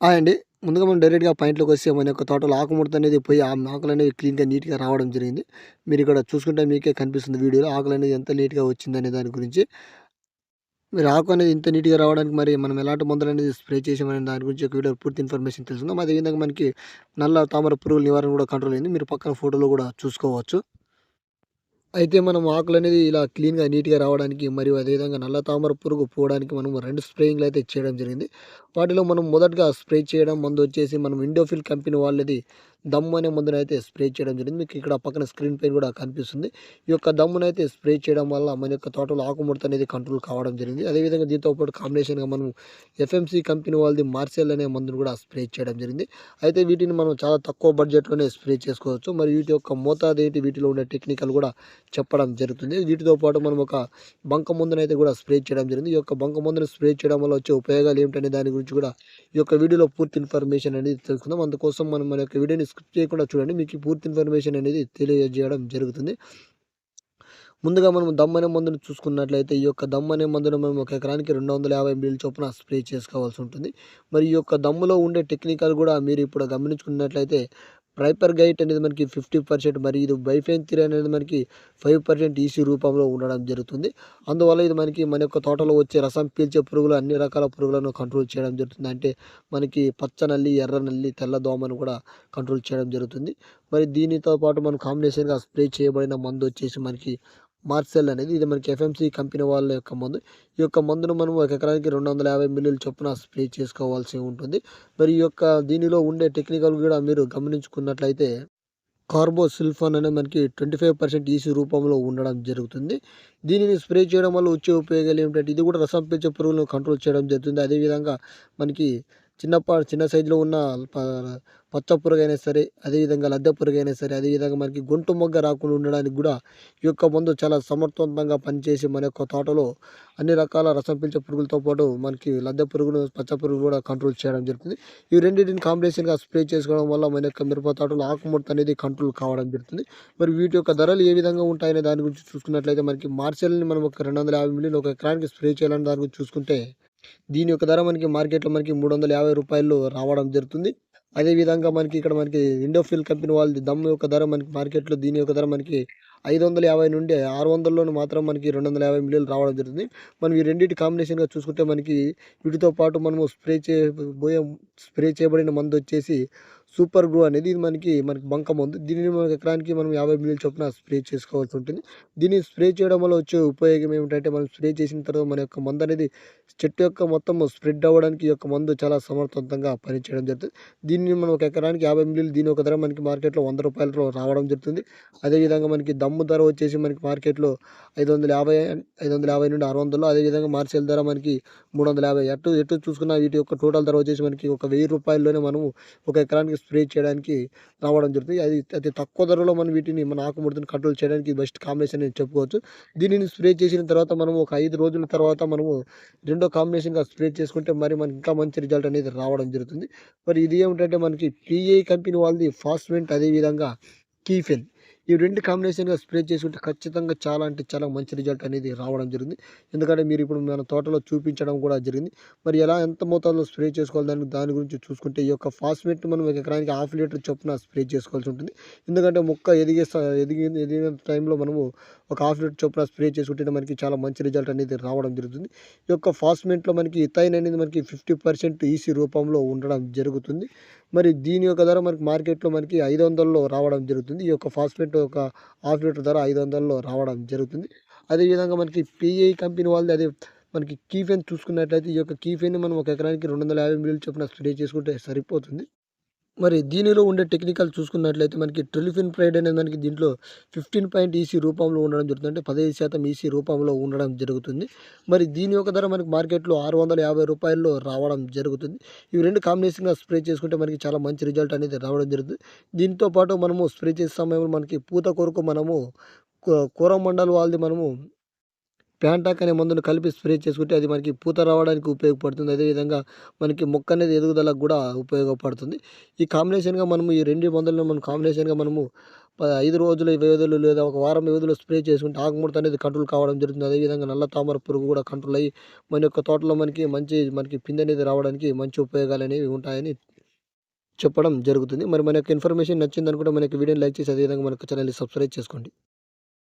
అండి. ముందుగా మనం డైరెక్ట్గా పాయింట్లోకి వస్తే మన యొక్క తోటలో ఆకుముడత అనేది పోయి ఆ ఆకులు అనేవి క్లీన్గా నీట్గా రావడం జరిగింది. మీరు ఇక్కడ చూసుకుంటే మీకే కనిపిస్తుంది వీడియోలో ఆకులు అనేది ఎంత నీట్గా వచ్చిందనే దాని గురించి. మీరు ఆకు అనేది ఇంత నీట్గా రావడానికి మరి మనం ఎలాంటి మందులు అనేది స్ప్రే చేసామనే దాని గురించి ఒక వీడియో పూర్తి ఇన్ఫర్మేషన్ తెలుసుకుందాం. అదేవిధంగా మనకి నల్ల తామర పురుగుల నివారణ కూడా కంట్రోల్ అయింది. మీరు పక్కన ఫోటోలో కూడా చూసుకోవచ్చు. అయితే మనం ఆకులు అనేది ఇలా క్లీన్గా నీట్గా రావడానికి మరియు అదేవిధంగా నల్ల తామర పురుగు పోవడానికి మనం రెండు స్ప్రేయింగ్లు అయితే చేయడం జరిగింది. వాటిలో మనం మొదటగా స్ప్రే చేయడం మందు వచ్చేసి మనం ఇండోఫిల్ కంపెనీ వాళ్ళది దమ్ము అనే మందునైతే స్ప్రే చేయడం జరిగింది. మీకు ఇక్కడ పక్కన స్క్రీన్ పైన కూడా కనిపిస్తుంది. ఈ యొక్క దమ్మునైతే స్ప్రే చేయడం వల్ల మన యొక్క తోటలో ఆకుముడత అనేది కంట్రోల్ కావడం జరిగింది. అదేవిధంగా దీంతో పాటు కాంబినేషన్గా మనం ఎఫ్ఎంసీ కంపెనీ వాళ్ళది మార్సెల్ అనే మందును కూడా స్ప్రే చేయడం జరిగింది. అయితే వీటిని మనం చాలా తక్కువ బడ్జెట్లోనే స్ప్రే చేసుకోవచ్చు. మరి వీటి యొక్క మోతాదు ఏంటి వీటిలో ఉండే టెక్నికల్ కూడా చెప్పడం జరుగుతుంది. వీటితో పాటు మనం ఒక బంక మందునైతే కూడా స్ప్రే చేయడం జరిగింది. ఈ యొక్క బంక మందును స్ప్రే చేయడం వల్ల వచ్చే ఉపయోగాలు ఏమిటనే దాని గురించి కూడా ఈ యొక్క వీడియోలో పూర్తి ఇన్ఫర్మేషన్ అనేది తెలుసుకుందాం. అందుకోసం మనం మన యొక్క వీడియోని స్కిప్ చేయకుండా చూడండి. మీకు పూర్తి ఇన్ఫర్మేషన్ అనేది తెలియజేయడం జరుగుతుంది. ముందుగా మనం దమ్ అనే మందును చూసుకున్నట్లయితే ఈ యొక్క దమ్ అనే మందును మనం ఒక ఎకరానికి రెండు వందల యాభై మిల్లు చొప్పున స్ప్రే చేసుకోవాల్సి ఉంటుంది. మరి ఈ యొక్క దమ్ములో ఉండే టెక్నికల్ కూడా మీరు ఇప్పుడు గమనించుకున్నట్లయితే ప్రైపర్ గైట్ అనేది మనకి ఫిఫ్టీ పర్సెంట్ మరి ఇది బైఫెన్ త్రీ అనేది మనకి ఫైవ్ పర్సెంట్ ఈసీ రూపంలో ఉండడం జరుగుతుంది. అందువల్ల ఇది మనకి మన యొక్క తోటలో వచ్చే రసం పీల్చే పురుగులు అన్ని రకాల పురుగులను కంట్రోల్ చేయడం జరుగుతుంది. అంటే మనకి పచ్చ నల్లి ఎర్ర నల్లి తెల్ల దోమను కూడా కంట్రోల్ చేయడం జరుగుతుంది. మరి దీనితో పాటు మనం కాంబినేషన్గా స్ప్రే చేయబడిన మందు వచ్చేసి మనకి మార్సెల్ అనేది ఇది మనకి ఎఫ్ఎంసి కంపెనీ వాళ్ళ యొక్క మందు. ఈ యొక్క మందును మనం ఒక ఎకరానికి రెండు వందల యాభై మిల్లీలు చొప్పున స్ప్రే చేసుకోవాల్సి ఉంటుంది. మరి ఈ యొక్క దీనిలో ఉండే టెక్నికల్ కూడా మీరు గమనించుకున్నట్లయితే కార్బోసిల్ఫాన్ అనేది మనకి ట్వంటీ ఫైవ్ పర్సెంట్ ఈసీ రూపంలో ఉండడం జరుగుతుంది. దీనిని స్ప్రే చేయడం వల్ల వచ్చే ఉపయోగాలు ఏమిటంటే ఇది కూడా రసం పీల్చే పురుగులను కంట్రోల్ చేయడం జరుగుతుంది. అదేవిధంగా మనకి చిన్నప్ప చిన్న సైజులో ఉన్న పచ్చ పురుగైనా సరే అదేవిధంగా లద్దె పురుగైనా సరే అదేవిధంగా మనకి గుంటు మొగ్గ రాకుండా ఉండడానికి కూడా ఈ యొక్క మందు చాలా సమర్థవంతంగా పనిచేసి మన యొక్క తోటలో అన్ని రకాల రసం పీల్చే పురుగులతో పాటు మనకి లద్దె పురుగును పచ్చ పురుగు కూడా కంట్రోల్ చేయడం జరుగుతుంది. ఈ రెండింటిని కాంబినేషన్గా స్ప్రే చేసుకోవడం వల్ల మన యొక్క మిరప తోటలో ఆకుముడత అనేది కంట్రోల్ కావడం జరుగుతుంది. మరి వీటి యొక్క ధరలు ఏ విధంగా ఉంటాయనే దాని గురించి చూసుకున్నట్లయితే మనకి మార్చెల్ని మనం ఒక రెండు వందల యాభై మిలియన్ ఒక ఎకరానికి స్ప్రే చేయాలని దాని గురించి చూసుకుంటే దీని యొక్క ధర మనకి మార్కెట్లో మనకి మూడు వందల యాభై రూపాయలు రావడం జరుగుతుంది. అదేవిధంగా మనకి ఇక్కడ మనకి ఇండోఫిల్ కంపెనీ వాళ్ళది దమ్ యొక్క ధర మనకి మార్కెట్లో దీని యొక్క ధర మనకి ఐదు వందల యాభై నుండి ఆరు వందల్లోనూ మాత్రం మనకి రెండు వందల యాభై మిలియన్లు రావడం జరుగుతుంది. మనం ఈ రెండింటి కాంబినేషన్గా చూసుకుంటే మనకి వీటితో పాటు మనము స్ప్రే చేయబోయే స్ప్రే చేయబడిన మందు వచ్చేసి సూపర్ గ్రూ అనేది ఇది మనకి మనకి బంక మందు. దీనిని మనకి ఎకరానికి మనం యాభై మిలియన్ చొప్పున స్ప్రే చేసుకోవాల్సి ఉంటుంది. దీన్ని స్ప్రే చేయడం వల్ల వచ్చే ఉపయోగం ఏమిటంటే మనం స్ప్రే చేసిన తర్వాత మన యొక్క మందు అనేది చెట్టు యొక్క మొత్తం స్ప్రెడ్ అవ్వడానికి ఈ యొక్క మందు చాలా సమర్థవంతంగా పనిచేయడం జరుగుతుంది. దీన్ని మనం ఒక ఎకరానికి యాభై మిలియన్ దీని ఒక ధర మనకి మార్కెట్లో వంద రూపాయలతో రావడం జరుగుతుంది. అదేవిధంగా మనకి గమ్ము ధర వచ్చేసి మనకి మార్కెట్లో ఐదు వందల యాభై ఐదు వందల యాభై నుండి ఆరు వందలు అదేవిధంగా మార్చెల్ ధర మనకి మూడు వందల యాభై. ఎటు ఎటు చూసుకున్న వీటి యొక్క టోటల్ ధర వచ్చేసి మనకి ఒక వెయ్యి రూపాయల్లోనే మనము ఒక ఎకరానికి స్ప్రే చేయడానికి రావడం జరుగుతుంది. అది అతి తక్కువ ధరలో మనం వీటిని మన ఆకుముడతను కంట్రోల్ చేయడానికి బెస్ట్ కాంబినేషన్ అని చెప్పుకోవచ్చు. దీనిని స్ప్రే చేసిన తర్వాత మనము ఒక ఐదు రోజుల తర్వాత మనము రెండో కాంబినేషన్గా స్ప్రే చేసుకుంటే మరి మనకి ఇంకా మంచి రిజల్ట్ అనేది రావడం జరుగుతుంది. మరి ఇది ఏమిటంటే మనకి పిఐ కంపెనీ వాళ్ళది ఫాస్ట్మెంట్ అదేవిధంగా కీఫెన్. ఈ రెండు కాంబినేషన్గా స్ప్రే చేసుకుంటే ఖచ్చితంగా చాలా అంటే చాలా మంచి రిజల్ట్ అనేది రావడం జరిగింది. ఎందుకంటే మీరు ఇప్పుడు మన తోటలో చూపించడం కూడా జరిగింది. మరి ఎలా ఎంత మోతాదులో స్ప్రే చేసుకోవాలి దాని దాని గురించి చూసుకుంటే ఈ యొక్క ఫాస్ఫేట్ మనం ఎకరానికి హాఫ్ లీటర్ చొప్పున స్ప్రే చేసుకోవాల్సి ఉంటుంది. ఎందుకంటే మొక్క ఎదిగే ఎదిగి ఎదిగిన టైంలో మనము ఒక హాఫ్ లీటర్ చొప్పున స్ప్రే చేసుకుంటే మనకి చాలా మంచి రిజల్ట్ అనేది రావడం జరుగుతుంది. ఈ యొక్క ఫాస్మెంట్లో మనకి ఇథైన్ అనేది మనకి ఫిఫ్టీ పర్సెంట్ ఈసీ రూపంలో ఉండడం జరుగుతుంది. మరి దీని యొక్క ధర మనకి మార్కెట్లో మనకి ఐదు వందల్లో రావడం జరుగుతుంది. ఈ యొక్క ఫాస్ట్మెంట్ ఒక హాఫ్ లీటర్ ధర ఐదు వందల్లో రావడం జరుగుతుంది. అదేవిధంగా మనకి పిఐ కంపెనీ వాళ్ళది అదే మనకి కీఫెన్ చూసుకున్నట్లయితే ఈ యొక్క కీఫెన్ మనం ఒక ఎకరానికి రెండు వందల యాభై మిల్లు చొప్పున స్ప్రే చేసుకుంటే సరిపోతుంది. మరి దీనిలో ఉండే టెక్నికల్ చూసుకున్నట్లయితే మనకి ట్రిలిఫిన్ ప్రైడ్ అనేది మనకి దీంట్లో ఫిఫ్టీన్ పాయింట్ ఈసీ రూపంలో ఉండడం జరుగుతుంది. అంటే పదహైదు శాతం ఈసీ రూపంలో ఉండడం జరుగుతుంది. మరి దీని యొక్క ధర మనకి మార్కెట్లో ఆరు వందల యాభై రూపాయల్లో రావడం జరుగుతుంది. ఇవి రెండు కాంబినేషన్గా స్ప్రే చేసుకుంటే మనకి చాలా మంచి రిజల్ట్ అనేది రావడం జరుగుతుంది. దీంతో పాటు మనము స్ప్రే చేసే సమయంలో మనకి పూత కొరకు మనము కూర వాళ్ళది మనము ప్యాంటాక్ అనే మందును కలిపి స్ప్రే చేసుకుంటే అది మనకి పూత రావడానికి ఉపయోగపడుతుంది. అదేవిధంగా మనకి మొక్క అనేది ఎదుగుదలకు కూడా ఉపయోగపడుతుంది. ఈ కాంబినేషన్గా మనము ఈ రెండు మందులను మనం కాంబినేషన్గా మనము ఐదు రోజులు వ్యవధులు లేదా ఒక వారం వ్యవధిలో స్ప్రే చేసుకుంటే ఆకుముడత అనేది కంట్రోల్ కావడం జరుగుతుంది. అదేవిధంగా నల్ల తామర పురుగు కూడా కంట్రోల్ అయ్యి మన యొక్క తోటలో మనకి మంచి మనకి పిండి అనేది రావడానికి మంచి ఉపయోగాలు అనేవి ఉంటాయని చెప్పడం జరుగుతుంది. మరి మన యొక్క ఇన్ఫర్మేషన్ నచ్చిందనుకుంటే మనకి మన యొక్క వీడియోని లైక్ చేసి అదేవిధంగా మన యొక్క ఛానల్ని సబ్స్క్రైబ్ చేసుకోండి.